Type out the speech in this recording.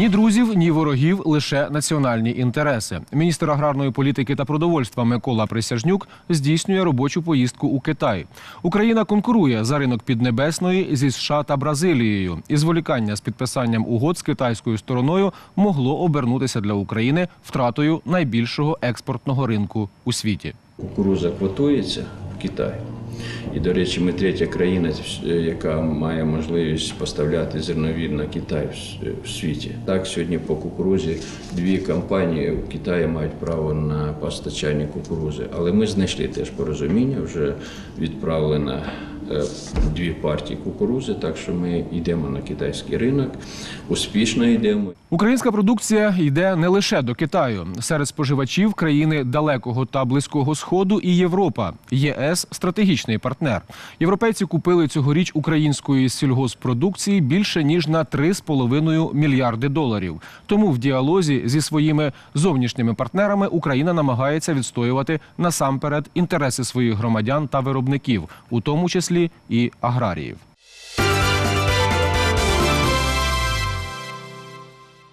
Ні друзів, ні ворогів, лише національні інтереси. Міністр аграрної політики та продовольства Микола Присяжнюк здійснює робочу поїздку у Китай. Україна конкурує за ринок Піднебесної зі США та Бразилією. І зволікання з підписанням угод з китайською стороною могло обернутися для України втратою найбільшого експортного ринку у світі. Кукуруза квотується Китай. І, до речі, ми третя країна, е, яка має можливість поставляти зернові на Китай в світі. Так, сьогодні по кукурузі дві компанії в Китаї мають право на постачання кукурузи. Але ми знайшли теж порозуміння, вже відправлено е, дві партії кукурузи, так що ми йдемо на китайський ринок, успішно йдемо. Українська продукція йде не лише до Китаю. Серед споживачів країни далекого та близького сходу і Європа. ЄС стратегічний партнер. Європейці купили цьогоріч української сільгоспродукції більше ніж на 3,5 мільярди доларів. Тому в діалозі зі своїми зовнішніми партнерами Україна намагається відстоювати насамперед інтереси своїх громадян та виробників, у тому числі і аграріїв.